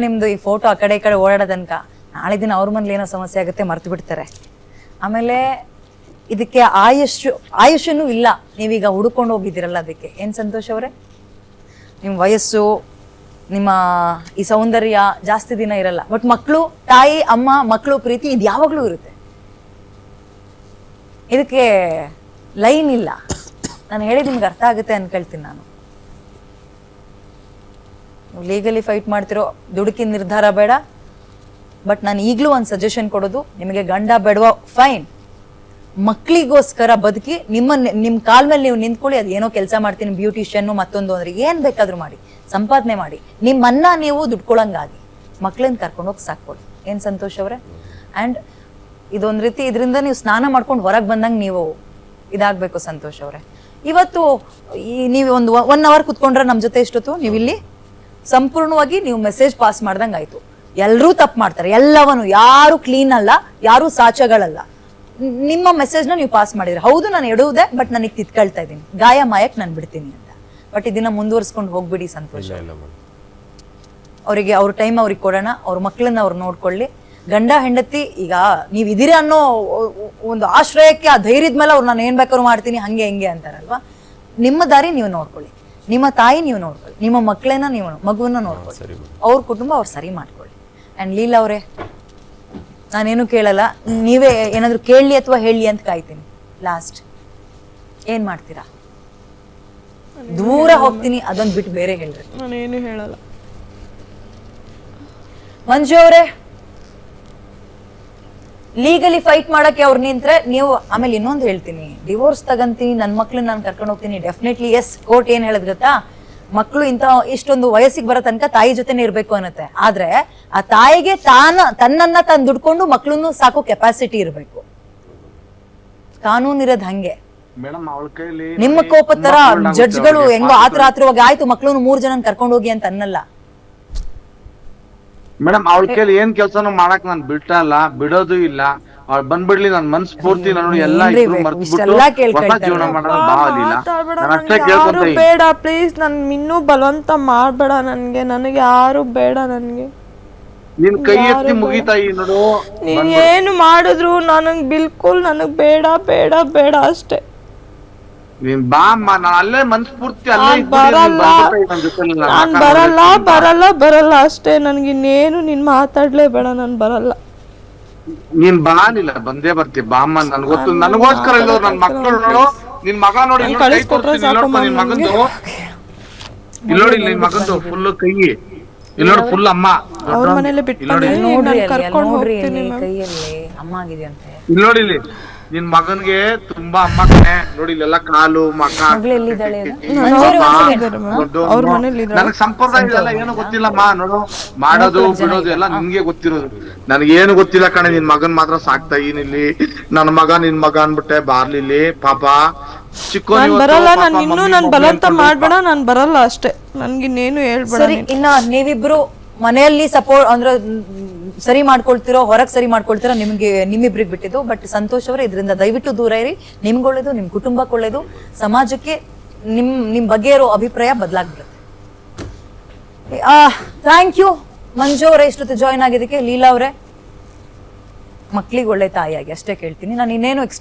ನಿಮ್ದು ಈ ಫೋಟೋ ಆ ಕಡೆ ಈ ಕಡೆ ಓಡಾಡೋದನ್ಕ ನಾಳೆ ದಿನ ಅವ್ರ ಮನೇಲಿ ಏನೋ ಸಮಸ್ಯೆ ಆಗುತ್ತೆ ಮರ್ತು ಬಿಡ್ತಾರೆ. ಆಮೇಲೆ ಇದಕ್ಕೆ ಆಯುಷ್ ಆಯುಷ್ಯನೂ ಇಲ್ಲ. ನೀವೀಗ ಹುಡ್ಕೊಂಡು ಹೋಗಿದ್ದೀರಲ್ಲ ಅದಕ್ಕೆ. ಏನು ಸಂತೋಷ್ ಅವರೇ? ನಿಮ್ಮ ವಯಸ್ಸು, ನಿಮ್ಮ ಈ ಸೌಂದರ್ಯ ಜಾಸ್ತಿ ದಿನ ಇರಲ್ಲ. ಬಟ್ ಮಕ್ಕಳು ತಾಯಿ, ಅಮ್ಮ ಮಕ್ಕಳು ಪ್ರೀತಿ ಇದು ಯಾವಾಗಲೂ ಇರುತ್ತೆ. ಇದಕ್ಕೆ ಲೈನ್ ಇಲ್ಲ. ನಾನು ಹೇಳಿದ ನಿಮ್ಗೆ ಅರ್ಥ ಆಗುತ್ತೆ ಅನ್ಕೊಳ್ತೀನಿ ನಾನು. ಲೀಗಲಿ ಫೈಟ್ ಮಾಡ್ತಿರೋ ದುಡುಕಿ ನಿರ್ಧಾರ ಬೇಡ. ಬಟ್ ನಾನು ಈಗಲೂ ಒಂದು ಸಜೆಷನ್ ಕೊಡೋದು, ನಿಮಗೆ ಗಂಡ ಬೇಡವ? ಫೈನ್ ಮಕ್ಕಳಿಗೋಸ್ಕರ ಬದುಕಿ, ನಿಮ್ಮ ನಿಮ್ಮ ಕಾಲ್ ಮೇಲೆ ನೀವು ನಿಂತ್ಕೊಳ್ಳಿ, ಅದು ಏನೋ ಕೆಲಸ ಮಾಡ್ತೀನಿ ಬ್ಯೂಟಿಷಿಯನ್ನು ಮತ್ತೊಂದು ಅಂದ್ರೆ, ಏನು ಬೇಕಾದರೂ ಮಾಡಿ, ಸಂಪಾದನೆ ಮಾಡಿ. ನಿಮ್ಮನ್ನ ನೀವು ದುಡ್ಕೊಳಂಗಾಗಿ ಮಕ್ಳನ್ನ ಕರ್ಕೊಂಡೋಗಿ ಸಾಕ್ಕೊಳ್ಳಿ ಏನು ಸಂತೋಷ್ ಅವರೇ? ಆ್ಯಂಡ್ ಇದೊಂದು ರೀತಿ ಇದರಿಂದ ನೀವು ಸ್ನಾನ ಮಾಡ್ಕೊಂಡು ಹೊರಗೆ ಬಂದಂಗೆ ನೀವು ಇದಾಗಬೇಕು ಸಂತೋಷ್ ಅವರೇ. ಇವತ್ತು ಈ ನೀವು ಒಂದು ಒನ್ ಅವರ್ ಕುತ್ಕೊಂಡ್ರೆ ನಮ್ಮ ಜೊತೆ ಎಷ್ಟೊತ್ತು? ನೀವು ಇಲ್ಲಿ ಸಂಪೂರ್ಣವಾಗಿ ನೀವು ಮೆಸೇಜ್ ಪಾಸ್ ಮಾಡ್ದಂಗೆ ಆಯಿತು. ಎಲ್ಲರೂ ತಪ್ಪು ಮಾಡ್ತಾರೆ. ಎಲ್ಲವನು ಯಾರು ಕ್ಲೀನ್ ಅಲ್ಲ ಯಾರು ಸಾಚಗಳಲ್ಲ ನಿಮ್ಮ ನಿಮ್ಮ ಮೆಸೇಜ್ನ ನೀವು ಪಾಸ್ ಮಾಡಿದ್ರೆ. ಹೌದು ನಾನು ಎಡುವುದೇ ಬಟ್ ನನಗೆ ತಿತ್ಕೊಳ್ತಾ ಇದ್ದೀನಿ. ಗಾಯ ಮಾಯಕ್ಕೆ ನಾನು ಬಿಡ್ತೀನಿ ಅಂತ. ಬಟ್ ಇದನ್ನ ಮುಂದುವರಿಸ್ಕೊಂಡು ಹೋಗ್ಬಿಡಿ ಸಂತೋಷ. ಅವರಿಗೆ ಅವ್ರ ಟೈಮ್ ಅವ್ರಿಗೆ ಕೊಡೋಣ. ಅವ್ರ ಮಕ್ಕಳನ್ನ ಅವ್ರು ನೋಡ್ಕೊಳ್ಳಿ. ಗಂಡ ಹೆಂಡತಿ ಈಗ ನೀವು ಇದೀರ ಅನ್ನೋ ಒಂದು ಆಶ್ರಯಕ್ಕೆ ಆ ಧೈರ್ಯದ ಮೇಲೆ ಅವ್ರು ನಾನು ಏನ್ ಬೇಕಾದ್ರು ಮಾಡ್ತೀನಿ ಹಂಗೆ ಹಿಂಗೆ ಅಂತಾರಲ್ವಾ? ನಿಮ್ಮ ದಾರಿ ನೀವು ನೋಡ್ಕೊಳ್ಳಿ. ನಿಮ್ಮ ತಾಯಿ ನೀವು ನೋಡ್ಕೊಳ್ಳಿ. ನಿಮ್ಮ ಮಕ್ಕಳನ್ನ ನೀವು ಮಗುವನ್ನ ನೋಡ್ಕೊಳ್ಳಿ. ಅವ್ರ ಕುಟುಂಬ ಅವ್ರು ಸರಿ ಮಾಡ್ಕೊಳ್ಳಿ. ಅಂಡ್ ಲೀಲಾ ಅವರೇ ನಾನೇನು ಕೇಳಲ್ಲ. ನೀವೇ ಏನಾದ್ರು ಕೇಳಲಿ ಅಥವಾ ಹೇಳಿ ಅಂತ ಕಾಯ್ತೀನಿ. ಲಾಸ್ಟ್ ಏನ್ ಮಾಡ್ತೀರಾ? ದೂರ ಹೋಗ್ತೀನಿ. ಅದೊಂದು ಬಿಟ್ಟು ಬೇರೆ ಹೇಳ್ರಿ. ನಾನೇನು ಹೇಳಲ್ಲ. ಮಂಜು ಅವರೇ ಲೀಗಲಿ ಫೈಟ್ ಮಾಡಕ್ಕೆ ಅವ್ರು ನಿಂತ್ರೆ ನೀವು ಆಮೇಲೆ ಇನ್ನೊಂದು ಹೇಳ್ತೀನಿ. ಡಿವೋರ್ಸ್ ತಗಂತೀನಿ ನನ್ನ ಮಕ್ಳನ್ನ ನಾನು ಕರ್ಕೊಂಡು ಹೋಗ್ತೀನಿ ಡೆಫಿನೆಟ್ಲಿ ಎಸ್ ಕೋರ್ಟ್ ಏನ್ ಹೇಳಿದ್ ಗೊತ್ತಾ? ಮಕ್ಕಳು ಇಂತ ಇಷ್ಟೊಂದು ವಯಸ್ಸಿಗೆ ಬರೋ ತನಕ ತಾಯಿ ಜೊತೆನೇ ಇರಬೇಕು ಅನ್ನತ್ತೆ. ಆದ್ರೆ ಆ ತಾಯಿಗೆ ತಾನ ತನ್ನನ್ನ ತಾನು ದುಡ್ಕೊಂಡು ಮಕ್ಕಳನ್ನು ಸಾಕು ಕೆಪಾಸಿಟಿ ಇರಬೇಕು. ಕಾನೂನು ಇರೋದ್ ಹಂಗೆ ನಿಮ್ಮ ಕೋಪದ ತರ ಜಡ್ಜ್ಗಳು ಹೆಂಗೋ ಆತರ ಆತ್ರವಾಗಿ ಆಯ್ತು ಮಕ್ಳನ್ನು ಮೂರ್ ಜನ ಕರ್ಕೊಂಡು ಹೋಗಿ ಅಂತ ಅನ್ನಲ್ಲ. ಮೇಡಮ್ ಅವಳ ಕೇಳಿ ಏನ್ ಕೆಲ್ಸನೂ ಮಾಡಕ್ ನಾನ್ ಬಿಟ್ಟಲ್ಲ ಬಿಡೋದು ಇಲ್ಲ. ಅವ್ಳು ಬಂದ್ಬಿಡ್ಲಿ ನನ್ ಮನ್ಸ್ ಪೂರ್ತಿ ನಾನು ಎಲ್ಲ ಇಬ್ರು ಬೇಕು? ಇಷ್ಟೆಲ್ಲ ಹೊಸ ಕೇಳ್ಕೊಳ್ತಾ ಜೀವನ ಇದ್ದಾರೆ. ಮಾಡೋಣ ಬಾ ಅಲ್ಲಿಲ್ಲ ಮಾತಾಡ್ಬೇಡ ನಾನು ಅಷ್ಟೇ ನನ್ಗೆ ಯಾರು ಕೇಳ್ಕೊಂತ ಬೇಡ ಪ್ಲೀಸ್ ನನ್ ಇನ್ನೂ ಬಲವಂತ ಮಾಡ್ಬೇಡ ನನ್ಗೆ. ನನಗೆ ಯಾರು ಬೇಡ ನನ್ಗೆ. ನಿನ್ ಕೈ ಎತ್ತಿ ಮುಗಿತಾಯಿ ನೋಡು ನೀನ್ ಏನು ಮಾಡಿದ್ರು ನನಗ್ ಬಿಲ್ಕುಲ್ ನನಗ್ ಬೇಡ ಬೇಡ ಬೇಡ ಅಷ್ಟೇ. ನೀನ್ ಬಾ ಅಮ್ಮ ನಾನ್ ಅಲ್ಲೇ ಅಲ್ಲೇ ನಾನ್ ಬರಲ್ಲ. ನನ್ ಬರಲ್ಲ ಬರಲ್ಲ ಬರಲ್ಲ ಅಷ್ಟೇ. ನನ್ಗೆ ಇನ್ನೇನು ನೀನ್ ಮಾತಾಡ್ಲೇ ಬೇಡ ನಾನ್ ಬರಲ್ಲ. ನೀನ್ ಬಾನಿಲ್ಲ ಬಂದೇ ಬರ್ತಿ ಬಾಮ್ಮ ನನ್ ಗೊತ್ತು. ನನಗೋಸ್ಕರ ಇಲ್ಲ ನನ್ ಮಕ್ಕಳು ನೋಡು. ನಿನ್ ಮಗ ನೋಡಿ ಇಲ್ಲಿ ಕೈ ಕಳಿಸ್ಕೊಟ್ರೆ ತೋರಿಸ್ತೀನಿ, ಇಲ್ಲಿ ನೋಡ್ಕೊ ನಿನ್ ಮಗಂದು. ಇಲ್ಲಿ ನೋಡಿ ಇಲ್ಲಿ ನಿನ್ ಮಗಂದು ಫುಲ್ ಕೈ. ಇಲ್ಲಿ ನೋಡಿ ಫುಲ್ ಅಮ್ಮ. ಅವ್ರ ಮನೇಲೆ ಬಿಟ್ಟು ನೋಡಿ ನೋಡ್ರಿ ಕರ್ಕೊಂಡ್ ನೋಡ್ರಿ ಹೋಗ್ತೀನಿ ಅಲ್ಲಿ ಮ್ಯಾಮ್. ಕೈಯಲ್ಲಿ ಅಮ್ಮ ಆಗಿದೆಯಂತೆ. ಇಲ್ಲಿ ನೋಡಿ ಇಲ್ಲಿ. ನಿನ್ ಮಗನ್ಗೆ ತುಂಬಾ ಅಮ್ಮ ಕಣೆ. ನೋಡಿ ಇಲ್ಲೆಲ್ಲ ಕಾಲು ಮಕ. ನನಗ್ ಸಂಪ್ರದಾಯ ಇದೆಲ್ಲ ಏನು ಗೊತ್ತಿಲ್ಲಮ್ಮ. ನೋಡು ಮಾಡೋದು ಬಿಡೋದು ಎಲ್ಲ ನಿನ್ಗೆ ಗೊತ್ತಿರೋದು. ನನಗೇನು ಗೊತ್ತಿಲ್ಲ ಕಣೆ ನಿನ್ ಮಗನ್ ಮಾತ್ರ ಸಾಕ್ತಾ ಇಲ್ಲಿ. ನನ್ ಮಗ ನಿನ್ ಮಗ ಅನ್ಬಿಟ್ಟೆ ಬಾರ್ಲಿಲ್ಲಿ. ಪಾಪ. ಚಿಕ್ಕ ನಾನ್ ಬರಲ್ಲ ನಾನು ಇನ್ನೂ ನಾನು ಬಲವಂತ ಮಾಡ್ಬೇಡ ನಾನು ಬರಲ್ಲ ಅಷ್ಟೇ. ನನ್ಗಿನ್ನೇನು ಹೇಳ್ಬೇಡ ಸರಿ ಇನ್ನ ನೀವಿಬ್ರು ಮನೆಯಲ್ಲಿ ಸಪೋರ್ಟ್ ಅಂದ್ರೆ ಸರಿ ಮಾಡ್ಕೊಳ್ತಿರೋ, ಹೊರಗ್ ಸರಿ ಮಾಡ್ಕೊಳ್ತಿರೋ ನಿಮ್ಗೆ, ನಿಮ್ಮಿಬ್ರಿಗೆ ಬಿಟ್ಟಿದ್ದು. ಬಟ್ ಸಂತೋಷ್ ಅವರೇ ಇದರಿಂದ ದಯವಿಟ್ಟು ದೂರ ಇರಿ. ನಿಮ್ಗೆ ಒಳ್ಳೇದು ನಿಮ್ ಕುಟುಂಬಕ್ಕೆ ಒಳ್ಳೇದು. ಸಮಾಜಕ್ಕೆ ನಿಮ್ ನಿಮ್ ಬಗ್ಗೆ ಇರೋ ಅಭಿಪ್ರಾಯ ಬದಲಾಗ್ಬಿಡುತ್ತೆ. ಥ್ಯಾಂಕ್ ಯು ಮಂಜು ಅವರೇ ಇಷ್ಟೊತ್ತು ಜಾಯ್ನ್ ಆಗಿದ್ದಕ್ಕೆ, ಲೀಲಾ ಅವರೇ. ಮಕ್ಳಿಗೆ ಒಳ್ಳೆ ತಾಯಿಯಾಗಿ, ಅಷ್ಟೇ ಕೇಳ್ತೀನಿ. ನಾನು ಇನ್ನೇನು